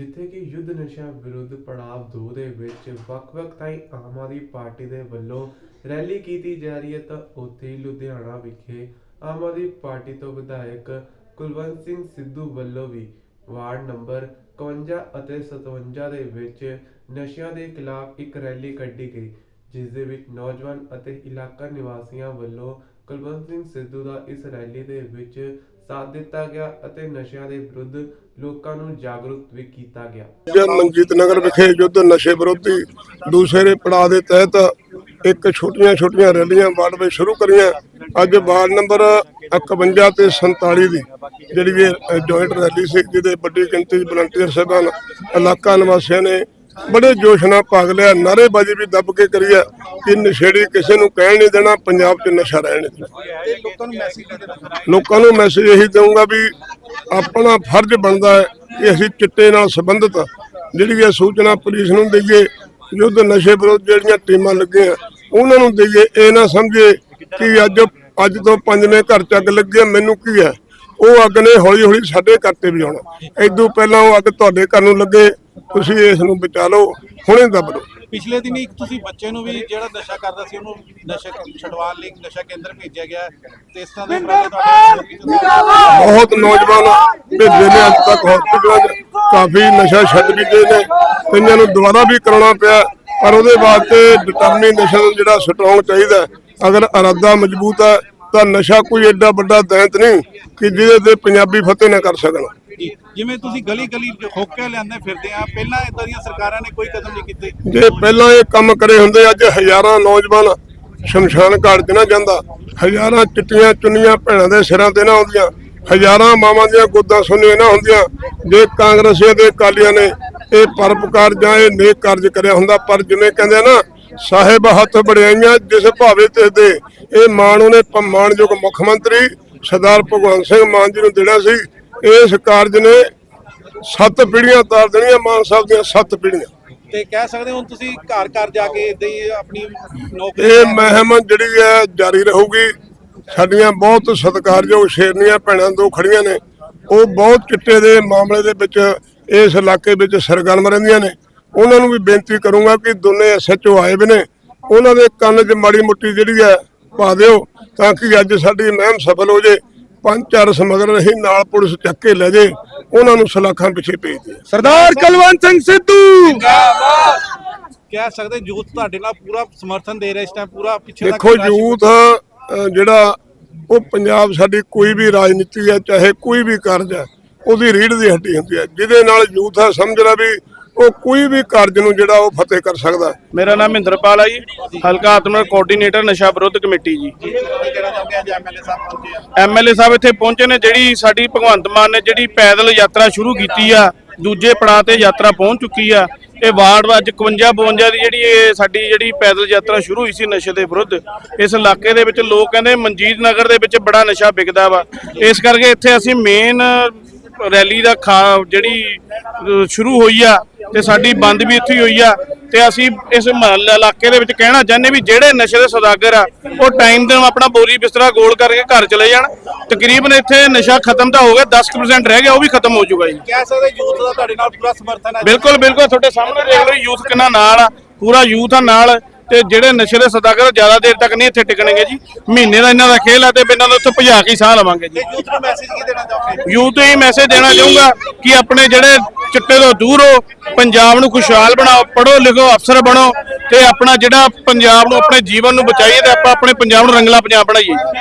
ਜਿੱਥੇ ਕਿ ਯੁੱਧ ਨਸ਼ਾ ਵਿਰੁੱਧ ਪੜਾਅ 2 ਦੇ ਵਿੱਚ ਵੱਖ-ਵੱਖ ਥਾਈਂ ਆਮ ਆਦਮੀ ਪਾਰਟੀ ਦੇ ਵੱਲੋਂ ਰੈਲੀ ਕੀਤੀ ਜਾ ਰਹੀ ਹੈ ਤਾਂ ਉੱਥੇ ਲੁਧਿਆਣਾ ਵਿਖੇ ਆਮ ਆਦਮੀ ਪਾਰਟੀ ਤੋਂ ਵਿਧਾਇਕ ਕੁਲਵੰਤ ਸਿੰਘ ਸਿੱਧੂ ਵੱਲੋਂ ਵੀ ਵਾਰਡ ਨੰਬਰ 51 ਅਤੇ 57 ਦੇ ਵਿੱਚ ਨਸ਼ਿਆਂ ਦੇ ਖਿਲਾਫ ਇੱਕ ਰੈਲੀ ਕੱਢੀ ਗਈ, ਜਿਸ ਦੇ ਵਿੱਚ ਨੌਜਵਾਨ ਅਤੇ ਇਲਾਕਾ ਨਿਵਾਸੀਆਂ ਵੱਲੋਂ ਕੁਲਵੰਤ ਸਿੰਘ ਸਿੱਧੂ ਦਾ ਇਸ ਰੈਲੀ ਦੇ ਵਿੱਚ ਸਾਥ ਦਿੱਤਾ ਗਿਆ ਅਤੇ ਨਸ਼ਿਆਂ ਦੇ ਵਿਰੁੱਧ ਲੋਕਾਂ ਨੂੰ ਜਾਗਰੂਕ ਵੀ ਕੀਤਾ ਗਿਆ। ਜੇ ਮਨਜੀਤ ਨਗਰ ਵਿਖੇ ਯੁੱਧ ਨਸ਼ੇ ਵਿਰੋਧੀ ਦੂਸਰੇ ਪੜਾਅ ਦੇ ਤਹਿਤ ਇੱਕ ਛੋਟੀਆਂ ਛੋਟੀਆਂ ਰੈਲੀਆਂ ਵਾਰਡ ਵਿੱਚ ਸ਼ੁਰੂ ਕਰੀਆਂ, ਅੱਜ ਵਾਰਡ ਨੰਬਰ 51 ਤੇ 47 ਦੀ ਜਿਹੜੀ ਇਹ ਜੁਆਇੰਟ ਰੈਲੀ ਸੀ, ਜਿਹਦੇ ਵੱਡੀ ਗਿਣਤੀ ਵਲੰਟੀਅਰ ਸਾਹਿਬਾਨ, ਇਲਾਕਾ ਨਿਵਾਸੀਆਂ ਨੇ ਬੜੇ ਜੋਸ਼ ਨਾਲ ਭਾਗ ਲਿਆ ਨਾਅਰੇਬਾਜ਼ੀ ਵੀ ਦੱਬ ਕੇ ਕਰੀ ਹੈ ਕਿ ਨਸ਼ੇੜੀ ਕਿਸੇ ਨੂੰ ਕਹਿਣ ਨਹੀਂ ਦੇਣਾ ਪੰਜਾਬ 'ਚ ਨਸ਼ਾ ਰਹਿਣ ਨਹੀਂ ਦੇਣਾ। ਲੋਕਾਂ ਨੂੰ ਮੈਸੇਜ ਇਹੀ ਦਊਂਗਾ ਵੀ ਆਪਣਾ ਫਰਜ਼ ਬਣਦਾ ਹੈ ਕਿ ਅਸੀਂ ਚਿੱਟੇ ਨਾਲ ਸੰਬੰਧਿਤ ਜਿਹੜੀ ਇਹ ਸੂਚਨਾ ਪੁਲਿਸ ਨੂੰ ਦਈਏ ਯੁੱਧ ਨਸ਼ੇ ਵਿਰੁੱਧ ਜਿਹੜੀਆਂ ਟੀਮਾਂ ਲੱਗੀਆਂ ਉਹਨਾਂ ਨੂੰ ਦਈਏ ਇਹ ਨਾ ਸਮਝੇ ਕਿ ਅੱਜ ਅੱਜ ਤੋਂ ਪੰਜਵੇਂ ਘਰ ਚ ਅੱਗ ਲੱਗੀ ਮੈਨੂੰ ਕੀ ਹੈ? ਉਹ ਅੱਗ ਨੇ ਹੌਲੀ ਹੌਲੀ ਸਾਡੇ ਘਰ ਤੇ ਵੀ ਆਉਣਾ। ਐਦੋਂ ਪਹਿਲਾਂ ਉਹ ਅੱਗ ਤੁਹਾਡੇ ਘਰ ਨੂੰ ਲੱਗੇ ਤੁਸੀਂ ਇਸ ਨੂੰ ਬਚਾ ਲਓ ਹੁਣੇ ਦੱਬ ਲਓ ਪਿਛਲੇ ਦਿਨੀ ਇੱਕ ਤੁਸੀਂ ਬੱਚੇ ਨੂੰ ਵੀ ਜਿਹੜਾ ਨਸ਼ਾ ਕਰਦਾ ਸੀ ਉਹਨੂੰ ਨਸ਼ਾ ਛਡਵਾਉਣ ਲਈ ਨਸ਼ਾ ਕੇਂਦਰ ਭੇਜਿਆ ਗਿਆ। ਤੇ ਇਸ ਤਰ੍ਹਾਂ ਦੇ ਉਪਰਾਲੇ ਤੁਹਾਡੇ ਬਹੁਤ ਨੌਜਵਾਨ ਭੇਜੇ ਨੇ ਅੱਜ ਤੱਕ ਹਸਪੀਟਲਾਂ 'ਚ ਕਾਫੀ ਨਸ਼ਾ ਛੱਡ ਵੀ ਗਏ ਨੇ ਕਈਆਂ ਨੂੰ ਦੁਬਾਰਾ ਵੀ ਕਰਾਉਣਾ ਪਿਆ ਪਰ ਉਹਦੇ ਵਾਸਤੇ ਡਿਟਰਮੀਨੇਸ਼ਨ ਜਿਹੜਾ ਸਟਰੋਂਗ ਚਾਹੀਦਾ ਹੈ। ਅਗਰ ਇਰਾਦਾ ਮਜ਼ਬੂਤ ਹੈ ਤਾਂ ਨਸ਼ਾ ਕੋਈ ਐਡਾ ਵੱਡਾ ਦੈਂਤ ਨਹੀਂ ਕਿ ਜਿਹਦੇ ਤੇ ਪੰਜਾਬੀ ਫਤਿਹ ਨਾ ਕਰ ਸਕਣ ਜਿਵੇਂ ਤੁਸੀਂ ਗਲੀ ਗਲੀ ਹੋਕੇ ਲਿਆਂਦੇ ਫਿਰਦੇ ਆ, ਪਹਿਲਾਂ ਇਦਾਂ ਦੀਆਂ ਸਰਕਾਰਾਂ ਨੇ ਕੋਈ ਕਦਮ ਨਹੀਂ ਕੀਤੇ? ਜੇ ਪਹਿਲਾਂ ਇਹ ਕੰਮ ਕਰੇ ਹੁੰਦੇ, ਅੱਜ ਹਜ਼ਾਰਾਂ ਨੌਜਵਾਨ ਸ਼ਮਸ਼ਾਨ ਘਾਟ 'ਚ ਨਾ ਜਾਂਦਾ, ਹਜ਼ਾਰਾਂ ਚਿੱਟੀਆਂ ਚੁੰਨੀਆਂ ਭੈਣਾਂ ਦੇ ਸਿਰਾਂ ਤੇ ਨਾ ਆਉਂਦੀਆਂ, ਹਜ਼ਾਰਾਂ ਮਾਵਾਂ ਦੀਆਂ ਗੋਦਾਂ ਸੁੰਨੀਆਂ ਨਾ ਹੁੰਦੀਆਂ, ਜੇ ਕਾਂਗਰਸੀਆਂ ਦੇ ਕਾਲੀਆਂ ਨੇ ਇਹ ਪਰਪਕਾਰ ਜਾਂ ਇਹ ਨੇਕ ਕਾਰਜ ਕਰਿਆ ਹੁੰਦਾ, ਪਰ ਜਿਵੇਂ ਕਹਿੰਦੇ ਆ ਨਾ, ਸਾਹਿਬ ਹੱਥ ਬੜਾਈਆਂ ਜਿਸ ਭਾਵੇ ਤੇ ਦੇ, ਇਹ ਮਾਣ ਉਹਨੇ ਪ- ਮਾਣਯੋਗ ਮੁੱਖ ਮੰਤਰੀ ਸਰਦਾਰ ਭਗਵੰਤ ਸਿੰਘ ਮਾਨ ਜੀ ਨੂੰ ਦੇਣਾ ਸੀ ਇਸ ਕਾਰਜ ਨੇ ਸੱਤ ਪੀੜ੍ਹੀਆਂ ਤਾਰ ਦੇਣੀਆਂ ਮਾਨ ਸਾਹਿਬ ਦੀਆਂ ਸੱਤ ਪੀੜ੍ਹੀਆਂ। ਤੇ ਕਹਿ ਸਕਦੇ ਹੋ ਹੁਣ ਤੁਸੀਂ ਘਰ ਘਰ ਜਾ ਕੇ ਇਦਾਂ ਹੀ ਆਪਣੀ ਨੌਕਰੀ ਇਹ ਮਹਿਮ ਜਿਹੜੀ ਹੈ ਜਾਰੀ ਰਹੂਗੀ। ਸਾਡੀਆਂ ਬਹੁਤ ਸਤਿਕਾਰਯੋਗ ਸ਼ੇਰਨੀਆਂ ਭੈਣਾਂ ਦੋ ਖੜੀਆਂ ਨੇ। ਉਹ ਬਹੁਤ ਚਿੱਟੇ ਦੇ ਮਾਮਲੇ ਦੇ ਵਿੱਚ ਇਸ ਇਲਾਕੇ ਵਿੱਚ ਸਰਗਰਮ ਰਹਿੰਦੀਆਂ ਨੇ। ਉਹਨਾਂ ਨੂੰ ਵੀ ਬੇਨਤੀ ਕਰੂੰਗਾ ਕਿ ਦੋਨੇ ਐਸਐਚਓ ਆਏ ਵੀ ਨੇ। ਉਹਨਾਂ ਦੇ ਕੰਨ 'ਚ ਮਾੜੀ ਮੁੱਟੀ ਜਿਹੜੀ ਹੈ ਪਾ ਦਿਓ ਤਾਂ ਕਿ ਅੱਜ ਸਾਡੀ ਮਹਿਮ ਸਫਲ ਹੋ ਜੇ। ਪੰਜ ਚਾਰ ਸਮਗਰ ਰਹੀ ਨਾਲ ਪੁਲਿਸ ਚੱਕ ਕੇ ਲੈ ਜੇ ਉਹਨਾਂ ਨੂੰ ਸਲਾਖਾਂ ਪਿੱਛੇ ਭੇਜ ਦੇ। ਸਰਦਾਰ ਕੁਲਵੰਤ ਸਿੰਘ ਸਿੱਧੂ! ਕਹਿ ਸਕਦੇ ਯੂਥ ਤੁਹਾਡੇ ਨਾਲ ਪੂਰਾ ਸਮਰਥਨ ਦੇ ਰਿਹਾ ਇਸ ਟਾਈਮ ਪੂਰਾ ਪਿੱਛੇ ਦੇਖੋ ਯੂਥ ਜਿਹੜਾ ਉਹ ਪੰਜਾਬ ਸਾਡੀ ਕੋਈ ਵੀ ਰਾਜਨੀਤੀ ਹੈ ਚਾਹੇ ਕੋਈ ਵੀ ਕਾਰਜ ਹੈ ਉਹਦੀ ਰੀੜ ਦੀ ਹੱਡੀ ਹੁੰਦੀ ਹੈ। ਜਿਹਦੇ ਨਾਲ ਯੂਥ ਹੈ ਸਮਝ ਲਾ ਵੀ ਉਹ ਕੋਈ ਵੀ ਕਾਰਜ ਨੂੰ ਜਿਹੜਾ ਉਹ ਫਤਿਹ ਕਰ ਸਕਦਾ ਮੇਰਾ ਨਾਮ ਮਹਿੰਦਰਪਾਲ ਹੈ ਜੀ, ਹਲਕਾ ਆਤਮਾ ਕੋਆਰਡੀਨੇਟਰ ਨਸ਼ਾ ਵਿਰੋਧ ਕਮੇਟੀ ਜੀ। ਐਮਐਲਏ ਸਾਹਿਬ ਇੱਥੇ ਪਹੁੰਚੇ ਨੇ, ਜਿਹੜੀ ਸਾਡੀ ਭਗਵੰਤ ਮਾਨ ਨੇ ਜਿਹੜੀ ਪੈਦਲ ਯਾਤਰਾ ਸ਼ੁਰੂ ਕੀਤੀ ਆ, ਦੂਜੇ ਪੜਾਅ ਤੇ ਯਾਤਰਾ ਪਹੁੰਚ ਚੁੱਕੀ ਆ, ਇਹ ਵਾਰਡ ਅੱਜ 51 52 ਦੀ ਜਿਹੜੀ ਇਹ ਸਾਡੀ ਜਿਹੜੀ ਪੈਦਲ ਯਾਤਰਾ ਸ਼ੁਰੂ ਹੋਈ ਸੀ ਨਸ਼ੇ ਦੇ ਵਿਰੁੱਧ, ਇਸ ਇਲਾਕੇ ਦੇ ਵਿੱਚ ਲੋਕ ਕਹਿੰਦੇ ਮਨਜੀਤ ਨਗਰ ਦੇ ਵਿੱਚ ਬੜਾ ਨਸ਼ਾ ਵਿਕਦਾ ਵਾ। ਇਸ ਕਰਕੇ ਇੱਥੇ ਅਸੀਂ ਮੇਨ ਰੈਲੀ ਦਾ ਖਾ- ਜਿਹੜੀ ਸ਼ੁਰੂ ਹੋਈ ਆ ਤੇ ਸਾਡੀ ਬੰਦ ਵੀ ਇੱਥੇ ਹੋਈ ਆ ਤੇ ਅਸੀਂ ਇਸ ਇਲਾਕੇ ਦੇ ਵਿੱਚ ਕਹਿਣਾ ਚਾਹੁੰਦੇ ਵੀ ਜਿਹੜੇ ਨਸ਼ੇ ਦੇ ਸੌਦਾਗਰ ਆ ਉਹ ਟਾਈਮ ਦੇ ਨਾਲ ਆਪਣਾ ਬੋਰੀ ਬਿਸਤਰਾ ਗੋਲ ਕਰਕੇ ਘਰ ਚਲੇ ਜਾਣ। ਤਕਰੀਬਨ ਇੱਥੇ ਨਸ਼ਾ ਖਤਮ ਤਾਂ ਹੋ ਗਿਆ 10% ਰਹਿ ਗਿਆ ਉਹ ਵੀ ਖਤਮ ਹੋ ਜਾਊਗਾ ਜੀ। ਕਹਿ ਸਕਦੇ ਯੂਥ ਦਾ ਤੁਹਾਡੇ ਨਾਲ ਪੂਰਾ ਸਮਰਥਨ ਹੈ। ਬਿਲਕੁਲ ਬਿਲਕੁਲ ਤੁਹਾਡੇ ਸਾਹਮਣੇ ਦੇਖ ਲਓ ਯੂਥ ਕਿੰਨਾ ਨਾਲ ਆ ਪੂਰਾ ਯੂਥ ਆ ਨਾਲ ਤੇ ਜਿਹੜੇ ਨਸ਼ੇ ਦੇ ਸੌਦਾਗਰ ਜ਼ਿਆਦਾ ਦੇਰ ਤੱਕ ਨਹੀਂ ਇੱਥੇ ਟਿਕਣਗੇ ਜੀ। ਮਹੀਨੇ ਦਾ ਇਹਨਾਂ ਦਾ ਖੇਲ ਆ ਤੇ ਇਹਨਾਂ ਨੂੰ ਉੱਥੇ ਭਜਾ ਕੇ ਸਾਹ ਲਵਾਂਗੇ ਜੀ। ਯੂਥ ਨੂੰ ਮੈਸੇਜ ਕੀ ਦੇਣਾ ਚਾਹੁੰਦੇ ਯੂਥ ਨੂੰ ਮੈਸੇਜ ਦੇਣਾ ਚਾਹੂੰਗਾ ਕਿ ਆਪਣੇ ਜਿਹੜੇ ਚਿੱਟੇ ਤੋਂ ਦੂਰ ਹੋ, ਪੰਜਾਬ ਨੂੰ ਖੁਸ਼ਹਾਲ ਬਣਾਓ ਪੜੋ ਲਿਖੋ, ਅਫਸਰ ਬਣੋ ਤੇ ਆਪਣਾ ਜਿਹੜਾ ਪੰਜਾਬ ਨੂੰ, ਆਪਣੇ ਜੀਵਨ ਨੂੰ ਬਚਾਈਏ ਤੇ ਆਪਾਂ ਆਪਣੇ ਪੰਜਾਬ ਨੂੰ ਰੰਗਲਾ ਪੰਜਾਬ ਬਣਾਈਏ।